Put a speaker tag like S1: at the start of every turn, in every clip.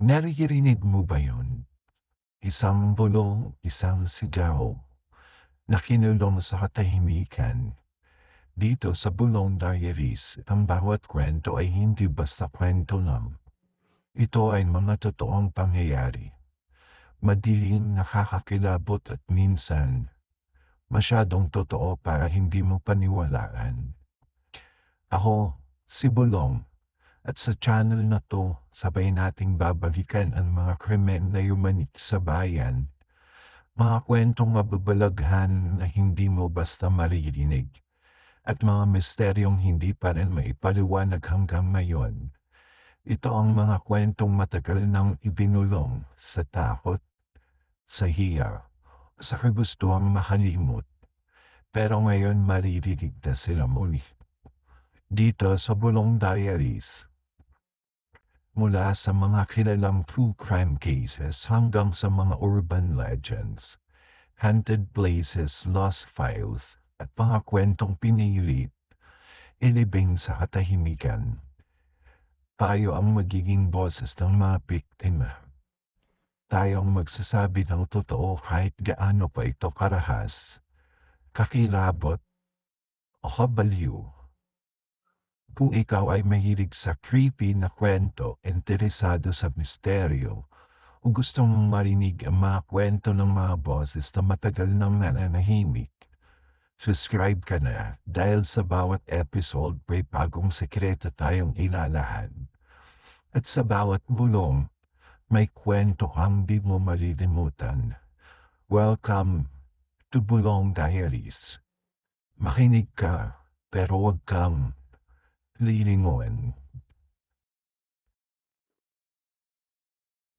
S1: Naririnig mo ba yun? Isang bulong, isang sigaw na kinulong sa katahimikan. Dito sa Bulong Diaries, ang bawat kwento ay hindi basta kwento lang. Ito ay mga totoong pangyayari. Madilim, nakakakilabot at minsan, masyadong totoo para hindi mo paniwalaan. Ako, si Bulong, at sa channel na to, sabay nating babalikan ang mga krimen na yumanik sa bayan. Mga kwentong mababalaghan na hindi mo basta maririnig. At mga misteryong hindi pa rin maipaliwanag hanggang ngayon. Ito ang mga kwentong matagal nang ibinulong sa takot, sa hiya, sa kagustuhang makalimot. Pero ngayon maririnig na sila muli. Dito sa Bulong Diaries mula sa mga kilalang true crime cases hanggang sa mga urban legends, haunted places, lost files, at mga kwentong pinilit, ilibing sa katahimikan. Tayo ang magiging boses ng mga biktima. Tayo ang magsasabi ng totoo kahit gaano pa ito karahas, kakilabot, o kabaliw. Kung ikaw ay mahilig sa creepy na kwento, interesado sa misteryo, o gusto mong marinig ang mga kwento ng mga boses na matagal nang nananahimik, subscribe ka na dahil sa bawat episode may bagong sekreto tayong ilalahan. At sa bawat bulong, may kwento kang di mo malilimutan. Welcome to Bulong Diaries. Makinig ka, pero huwag kang lilingon.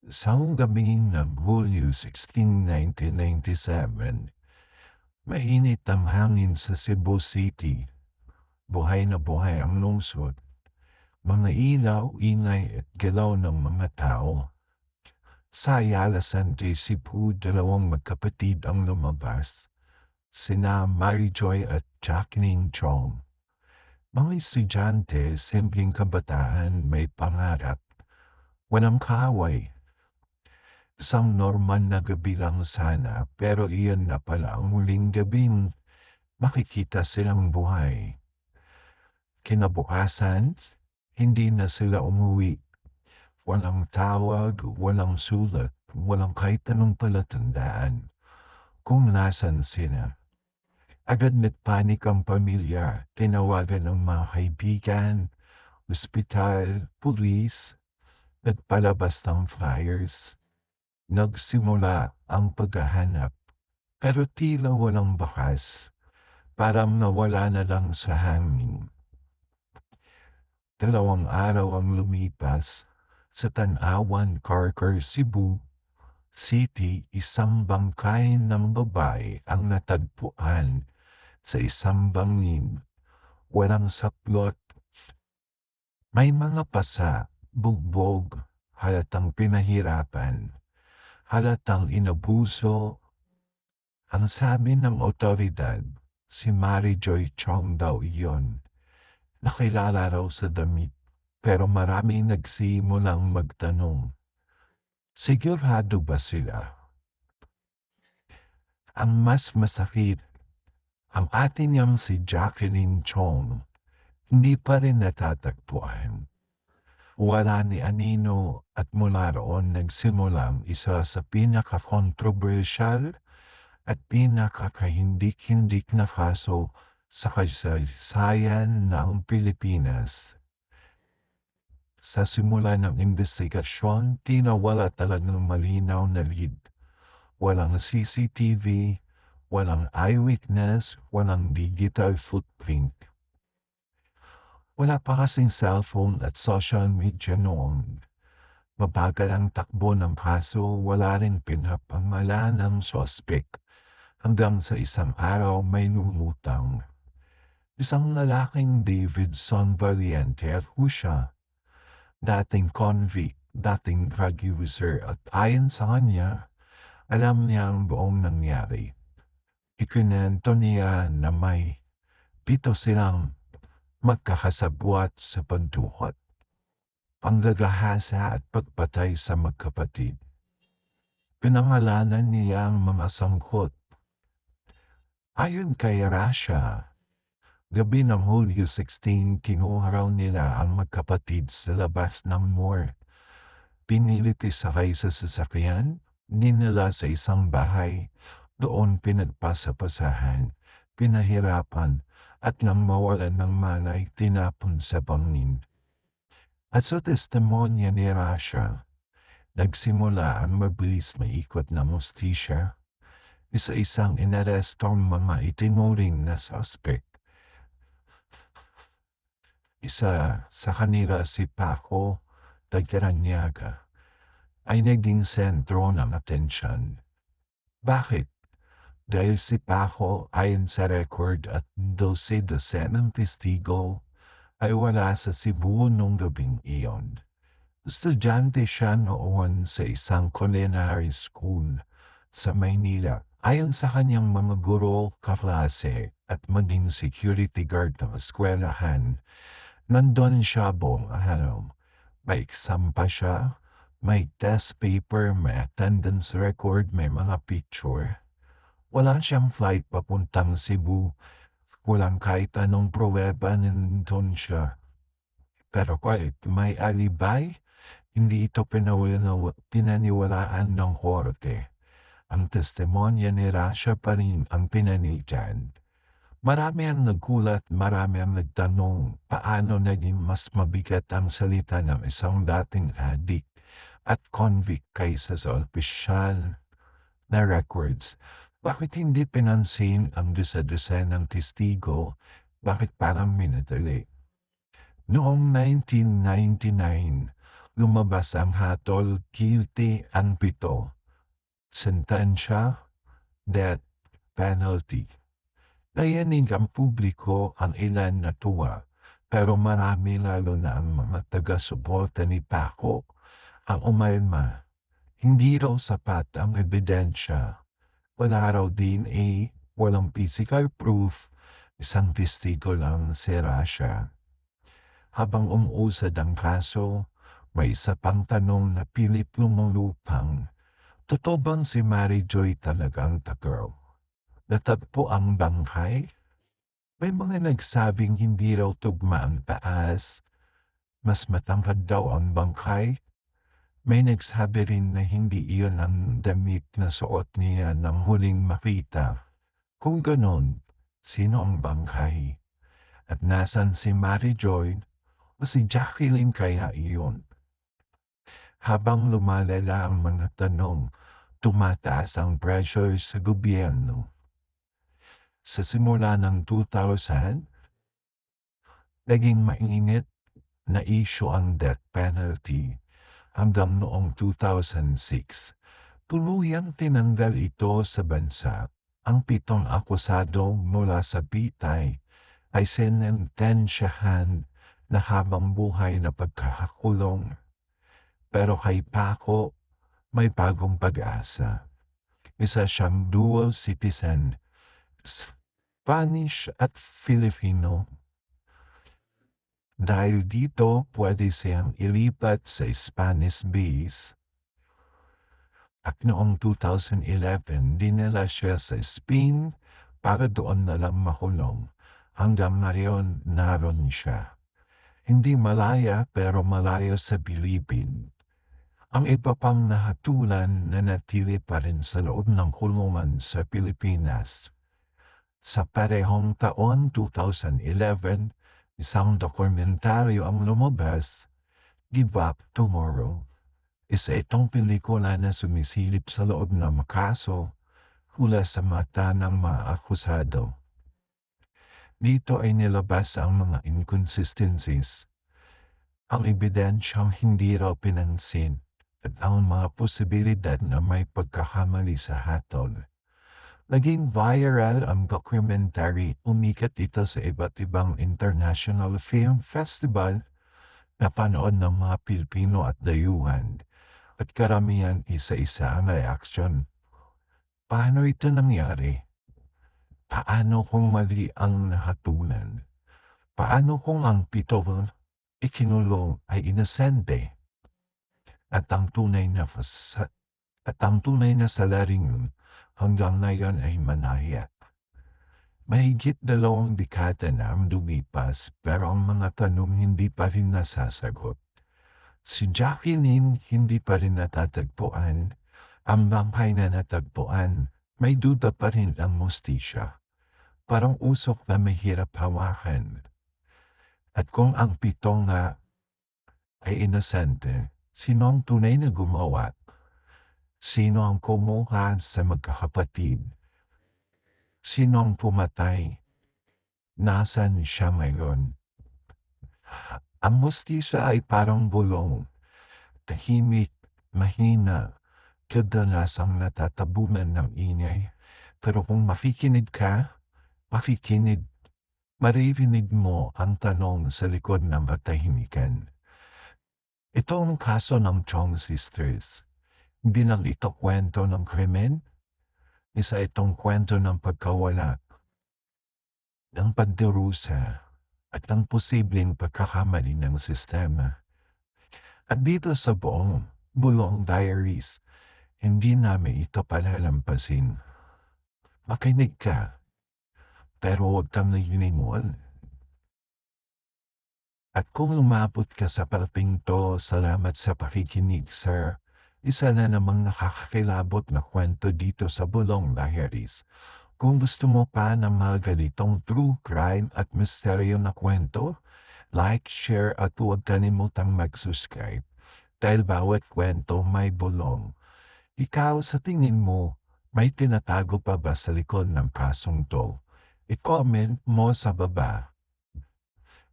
S1: Sa gabing ng Hulyo 16, 1997, mainit ang hangin sa Cebu City. Buhay na buhay ang lungsod. Mga ilaw, ingay at galaw ng mga tao. Sa Ayala Sante Cebu, dalawang magkapatid ang lumabas. Sina Marijoy at Jacqueline Chong. Mga estudyante, simpleng kabataan, may pangarap. Walang kaaway. Isang normal na gabi lang sana, pero iyon na pala ang huling gabing makikita silang buhay. Kinabukasan, hindi na sila umuwi. Walang tawag, walang sulat, walang kahit anong palatandaan kung nasan sila. Agad nagpanik ang pamilya, tinawagan ng mga kaibigan, ospital, pulis, nagpalabas ng flyers. Nagsimula ang paghahanap, pero tila walang bakas, parang nawala na lang sa hangin. Dalawang araw ang lumipas sa Tanawan, Carcar, Cebu City, isang bangkay ng babae ang natagpuan sa isang bangin, walang saplot. May mga pasa, bugbog, halatang pinahirapan, halatang inabuso. Ang sabi ng otoridad, si Mary Joy Chong daw iyon. Nakilala raw sa damit, pero maraming nagsimulang magtanong. Sigurado ba sila? Ang mas masakit ang atin niyang si Jacqueline Chong hindi pa rin natatagpuan. Wala ni Anino at mula roon nagsimulang isa sa pinaka-controversial at pinaka-kahindik-hindik na kaso sa kasaysayan ng Pilipinas. Sa simula ng investigasyon, tinawala talagang malinaw na lead. Walang CCTV, walang eyewitness, walang digital footprint. Wala pa kasing cellphone at social media noon. Mabagal ang takbo ng kaso, wala rin pinapamala ng sospek. Hanggang sa isang araw may lumutang. Isang lalaking Davidson Valiente at Husha. Dating convict, dating drug user at ayon sa kanya, alam niya ang buong nangyari. Ikinento niya na may pito silang magkakasabwat sa panduhot. panggagahasa at pagpatay sa magkapatid. Pinangalanan niya ang mga sangkot. Ayon kay Rasha, gabi ng Hulyo 16 kinuha raw nila ang magkapatid sa labas ng moor. Pinilit isakay sa sasakyan, ninila sa isang bahay, doon pinagpasapasahan, pinahirapan, at nang mawalan ng malay tinapon sa bangin. At sa testimonya ni Rasha, nagsimula ang mabilis na ikot na mustisya. Isa-isang inarestong mga itinuring na suspect. Isa sa kanila si Paco Tagkaranyaga ay naging sentro ng atensyon. Bakit? Dahil si Paco ayon sa record at dose-dose ng testigo ay wala sa Cebu nung gabing iyon. Estudyante siya noon sa isang culinary school sa Maynila. Ayon sa kanyang mga guro, kaklase at maging security guard ng eskwelahan, nandun siya buong araw. May exam pa siya, may test paper, may attendance record, may mga picture. Wala siyang flight papuntang Cebu. Walang kahit anong pruweba na nandun siya. Pero kahit may alibay, hindi ito pinaniwalaan ng korte. Ang testimonya ni Rasha pa rin ang pinanigan. Marami ang nagkulat, marami ang nagtanong paano naging mas mabigat ang salita ng isang dating addict at convict kaysa sa opisyal na records. Bakit hindi pinansin ang dusa-dusa ng testigo? Bakit parang minadali? Noong 1999, lumabas ang hatol guilty ang pito. Sentensya, death penalty. Nayanig ang publiko ang ilan na tuwa, pero marami lalo na ang mga taga-suporta ni Paco ang umalma. Hindi raw sapat ang ebidensya. Wala raw DNA, walang physical proof, isang testigo lang si Rasha. Habang umuusad ang kaso, may isa pang tanong na pilit lumulupang. Totoo bang si Mary Joy talagang the girl? Natagpo ang bangkay? May mga nagsabing hindi raw tugma ang taas. Mas matangkad daw ang bangkay. May nagsabi rin na hindi iyon ang damit na suot niya nang huling makita. Kung ganon, sino ang bangkay? At nasan si Mary Joy o si Jacqueline kaya iyon? Habang lumalala ang mga tanong, tumataas ang pressure sa gobyerno. Sa simula ng 2000, naging mainit na issue ang death penalty hanggang noong 2006. Tuluyang tinanggal ito sa bansa. Ang pitong akusado mula sa bitay ay senentensyahan na habang buhay na pagkakakulong. Pero kay Paco, may bagong pag-asa. Isa siyang dual citizen, Spanish at Filipino. Dahil dito, pwede siyang ilipat sa Spanish base. At noong 2011, dinala siya sa Spain para doon na lang makulong. Hanggang ngayon, naroon siya. Hindi malaya pero malayo sa Pilipin. Ang iba pang nahatulan na natili pa rin sa loob ng kulungan sa Pilipinas. Sa parehong taon 2011, isang dokumentaryo ang lumabas, Give Up Tomorrow. Isa itong pelikula na sumisilip sa loob ng kaso hula sa mata ng mga akusado. Dito ay nilabas ang mga inconsistencies. Ang ebidensyang hindi raw pinansin at ang mga posibilidad na may pagkakamali sa hatol. Naging viral ang documentary, umikat ito sa iba't ibang international film festival na panood ng mga Pilipino at dayuhan at karamihan isa-isa ang reaksyon. Paano ito nangyari? Paano kung mali ang nahatulan? Paano kung ang pito ikinulong ay inosente. At ang tunay na at ang tunay na salarin hanggang ngayon ay manaya. Mahigit dalawang dekada na ang lumipas pero ang mga tanong hindi pa rin nasasagot. Si Jacqueline hindi pa rin natatagpuan. Ang bangkay na natagpuan, may duda pa rin ang mustisya. Parang usok na mahirap hawakan. At kung ang pito nga ay inosente, sino ang tunay na gumawa? Sino ang kumuha sa magkakapatid? Sino ang pumatay? Nasaan siya ngayon? Ang mustisya ay parang bulong. Tahimik, mahina, kadalasang natatabunan ng ingay. Pero kung makikinig ka, makikinig, maririnig mo ang tanong sa likod ng katahimikan. Ito ang kaso ng Chong Sisters. Hindi lang ito kwento ng krimen, isa itong kwento ng pagkawala, ng pagdurusa, at ng posibleng pagkakamali ng sistema. At dito sa buong Bulong Diaries, hindi namin ito palalampasin. Makinig ka, pero huwag kang nahinimuan. At kung umabot ka sa parating to, salamat sa pakikinig, sir. Isa na namang nakakakilabot na kwento dito sa Bulong Diaries. Kung gusto mo pa ng mga ganitong true crime at misteryo na kwento, like, share at huwag kalimutang mag-subscribe. Dahil bawat kwento may bulong. Ikaw sa tingin mo, may tinatago pa ba sa likod ng kasong to? I-comment mo sa baba.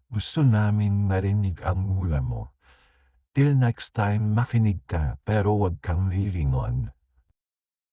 S1: Gusto namin marinig ang hula mo. Till next time makinig ka pero huwag kang lilingon.